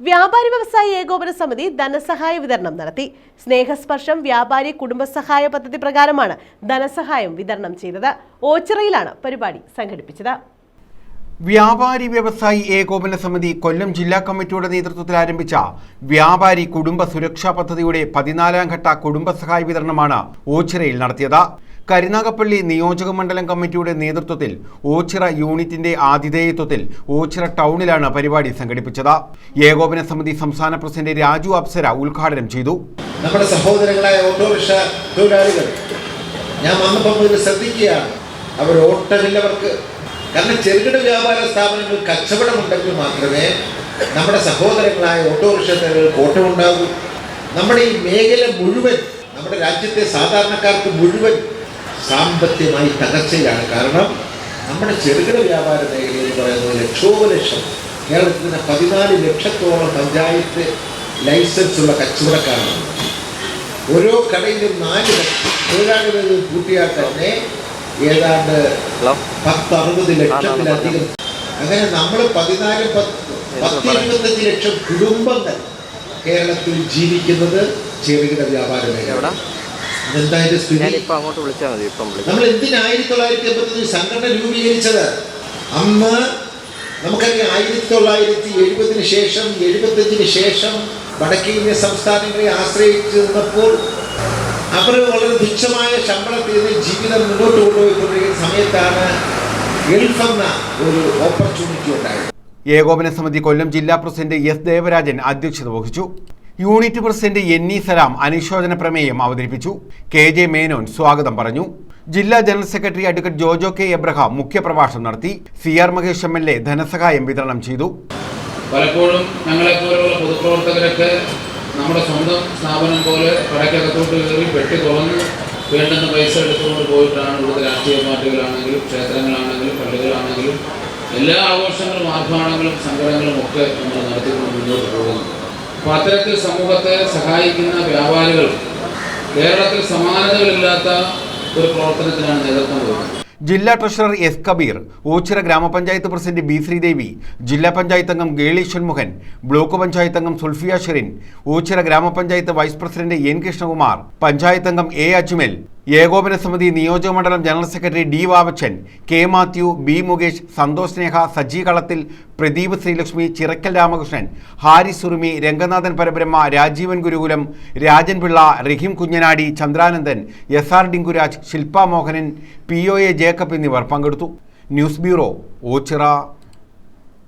വ്യാപാരി വ്യവസായ ഏകോപന സമിതി ധനസഹായ വിതരണം നടത്തി. സ്നേഹസ്പർശം വ്യാപാരി കുടുംബസഹായ പദ്ധതി പ്രകാരമാണ് ധനസഹായം വിതരണം ചെയ്തത്. ഓച്ചിറയിലാണ് പരിപാടി സംഘടിപ്പിച്ചത്. വ്യാപാരി വ്യവസായി ഏകോപന സമിതി കൊല്ലം ജില്ലാ കമ്മിറ്റിയുടെ നേതൃത്വത്തിൽ ആരംഭിച്ച വ്യാപാരി കുടുംബ സുരക്ഷാ പദ്ധതിയുടെ പതിനാലാം ഘട്ട കുടുംബസഹായ വിതരണമാണ് ഓച്ചിറയിൽ നടത്തിയത്. കരുനാഗപ്പള്ളി നിയോജക മണ്ഡലം കമ്മിറ്റിയുടെ നേതൃത്വത്തിൽ ഓച്ചിറ യൂണിറ്റിന്റെ ആതിഥേയത്വത്തിൽ ഓച്ചിറ ടൗണിലാണ് പരിപാടി സംഘടിപ്പിച്ചത്. ഏകോപന സമിതി സംസ്ഥാന പ്രസിഡന്റ് രാജു അപ്സര ഉദ്ഘാടനം ചെയ്തു. നമ്മുടെ സഹോദരങ്ങളായ ഓട്ടോറിക്ഷ തൊഴിലാളികൾ ഞാൻ വന്നപ്പോൾ മുതൽ ശ്രദ്ധിക്കുകയാണ്. അവർ ഓട്ടമില്ലവർക്ക് കാരണം ചെറുകിട വ്യാപാര സ്ഥാപനങ്ങൾ കച്ചവടമുണ്ടെങ്കിൽ മാത്രമേ നമ്മുടെ സഹോദരങ്ങളായ ഓട്ടോറിക്ഷ തൊഴിലാളികൾക്ക് ഓട്ടമുണ്ടാകൂ നമ്മുടെ ഈ മേഖല മുഴുവൻ നമ്മുടെ രാജ്യത്തെ സാധാരണക്കാർക്ക് മുഴുവൻ സാമ്പത്തികമായി തകർച്ചയിലാണ് കാരണം നമ്മുടെ ചെറുകിട വ്യാപാര മേഖല എന്ന് പറയുന്നത് ലക്ഷോപലക്ഷം. കേരളത്തിൽ തന്നെ പതിനാല് ലക്ഷത്തോളം പഞ്ചായത്ത് ലൈസൻസ് ഉള്ള കച്ചവടക്കാരാണ്. ഓരോ കടയിലും നാല് തൊഴിലാളികൾ കൂട്ടിയാൽ തന്നെ ഏതാണ്ട് പത്ത് അറുപത് ലക്ഷത്തിലധികം. അങ്ങനെ നമ്മൾ പതിനാല് പത്ത് ഇരുപത്തഞ്ച് ലക്ഷം കുടുംബങ്ങൾ കേരളത്തിൽ ജീവിക്കുന്നത് ചെറുകിട വ്യാപാര മേഖല എന്താ അതിന്റെ സ്ഥിതി ഞാനിപ്പോ അങ്ങോട്ട് വിളിച്ചാൽ മതി ഇപ്പം വിളിക്കാം. നമ്മൾ എന്തിന് ആയിരത്തി തൊള്ളായിരത്തി എൺപത്തി സംഘടന രൂപീകരിച്ചത്? അന്ന് നമുക്കറിയാം ആയിരത്തി തൊള്ളായിരത്തി എഴുപതിന് ശേഷം എഴുപത്തഞ്ചിന് ശേഷം വടക്കേ ഇന്ത്യ സംസ്ഥാനങ്ങളെ ആശ്രയിച്ചിരുന്നപ്പോൾ അവർ വളരെ തുച്ഛമായ ശമ്പളത്തിൽ നിന്ന് ജീവിതം മുന്നോട്ട് കൊണ്ടുപോയിക്കൊണ്ടിരിക്കുന്ന സമയത്താണ് ഗൾഫ് എന്ന ഒരു ഓപ്പർച്യൂണിറ്റി ഉണ്ടായത്. ഏകോപന സമിതി കൊല്ലം ജില്ലാ പ്രസിഡന്റ് എസ് ദേവരാജൻ അധ്യക്ഷത വഹിച്ചു. യൂണിറ്റ് പ്രസിഡന്റ് ഇ സലാം അനുശോചന പ്രമേയം അവതരിപ്പിച്ചു. കെ ജെ മേനോൻ സ്വാഗതം പറഞ്ഞു. ജില്ലാ general secretary advocate Jojo K Abraham മുഖ്യപ്രഭാഷണം നടത്തി. C R Mahesh M L A ധനസഹായം വിതരണം ചെയ്തു. പലപ്പോഴും ഞങ്ങളെപ്പോലുള്ള പൊതുപ്രവർത്തകരൊക്കെ നമ്മുടെ സ്വന്തം സ്ഥാപനം പോലെ കടയ്ക്കകത്തോട്ട് കയറി പെട്ടി തുറന്ന് വേണ്ടുന്ന പൈസ എടുത്തുകൊണ്ട് പോയിട്ടാണ് ഇവിടുത്തെ രാഷ്ട്രീയ പാർട്ടികളാണെങ്കിലും ക്ഷേത്രങ്ങളാണെങ്കിലും പള്ളികളാണെങ്കിലും എല്ലാ ആഘോഷങ്ങളും ആർഭാടങ്ങളും സംഘടനകളും ഒക്കെ നമ്മൾ നടത്തിക്കൊണ്ട് മുന്നോട്ട് പോകുന്നു അപ്പോൾ അത്തരത്തിൽ സമൂഹത്തെ സഹായിക്കുന്ന വ്യാപാരികൾ കേരളത്തിൽ സമാനതകളില്ലാത്ത ഒരു പ്രവർത്തനത്തിനാണ് നേതൃത്വം കൊടുക്കുന്നത്. ജില്ലാ ട്രഷറർ എസ് കബീർ ഓച്ചിറ ഗ്രാമപഞ്ചായത്ത് പ്രസിഡന്റ് ബി ശ്രീദേവി ജില്ലാ പഞ്ചായത്ത് അംഗം ഗേളി ഷൺമുഖൻ ബ്ലോക്ക് പഞ്ചായത്ത് അംഗം Sulfiya Sherin Ochira gramapanchayat vice president N Krishnakumar panchayat അംഗം എ അജ്മൽ ഏകോപന സമിതി നിയോജക മണ്ഡലം general secretary D Vavachan K Mathew B Mukesh Santhosh Sneha Saji Kalathil Pradeep Sreelakshmi Chirakkal Ramakrishnan Hari Surumi Ranganathan Parabrahma Rajeevan Gurukulam Rajan Pillai Rahim Kunjanadi Chandranandan S R Dinkuraj Shilpa Mohanan P O A Jacob എന്നിവർ പങ്കെടുത്തു. News bureau Ochira.